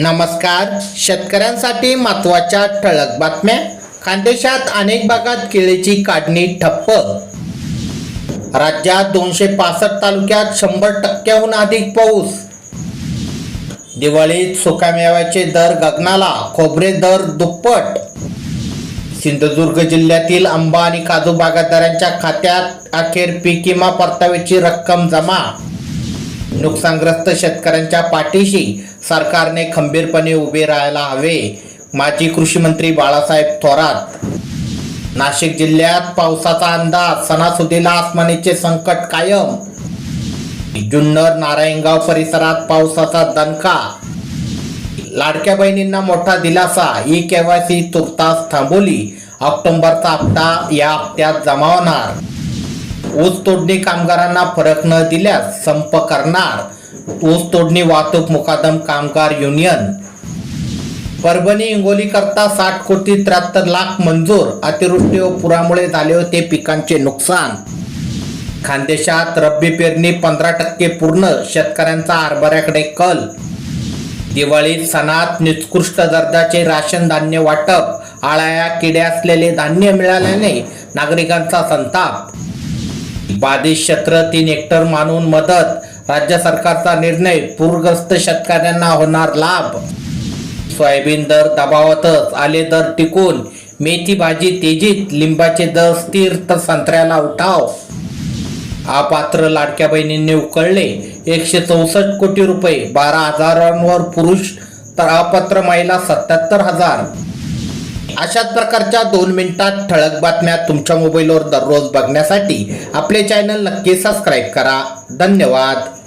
नमस्कार. शेतकऱ्यांसाठी महत्त्वाच्या ठळक बातम्या. खानदेशात अनेक भागात केळीची काढणी ठप्प. राज्यात दोनशे पासष्ट तालुक्यात शंभर टक्क्याहून अधिक पाऊस. दिवाळीत सुकामेव्याचे दर गगनाला खोबरे दर दुप्पट. सिंधुदुर्ग जिल्ह्यातील आंबा आणि काजू बागायतदारांच्या खात्यात अखेर पीक विमा परताव्याची रक्कम जमा. नुकसानग्रस्त शेतकऱ्यांच्या पाठीशी सरकारने खंबीरपणे उभे राहायला हवे. माजी कृषी मंत्री बाळासाहेब थोरात. नाशिक जिल्ह्यात पावसाचा अंदाज सणासुदीला आसमानीचे संकट कायम. जुन्नर नारायणगाव परिसरात पावसाचा दणका. लाडक्या बहिणींना मोठा दिलासा ई केवायसी तुर्तास थांबवली. ऑक्टोबरचा हप्ता या हप्त्यात जमा होणार. ऊस तोडणी कामगारांना फरक न दिल्यास संप करणार. ऊस तोडणी वाहतूक मुकादम कामगार युनियन. परभणी हिंगोली करता साठ कोटी त्र्याहत्तर लाख मंजूर. अतिवृष्टी व पुरामुळे झाले होते पिकांचे नुकसान. खानदेशात रब्बी पेरणी पंधरा टक्के पूर्ण शेतकऱ्यांचा हरभऱ्याकडे कल. दिवाळीत सणात निकृष्ट दर्जाचे राशन धान्य वाटप. आळ्या किडे असलेले धान्य मिळाल्याने नागरिकांचा संताप. बाधित क्षेत्र तीन हेक्टर मानून मदत. राज्य सरकारचा निर्णय पूरग्रस्त शेतकऱ्यांना होणार लाभ. सोयाबीन दर दबावातच आले दर टिकून मेथी भाजी तेजीत लिंबाचे दर स्थिर तर संत्र्याला उठाव. अपात्र लाडक्या बहिणींनी उकळले एकशे चौसष्ट कोटी रुपये बारा हजारांवर पुरुष तर अपात्र महिला सत्याहत्तर हजार. अशाच प्रकारच्या दोन मिनिटात ठळक बातम्या तुमच्या मोबाईलवर दररोज बघण्यासाठी आपले चॅनल नक्की सबस्क्राईब करा. धन्यवाद.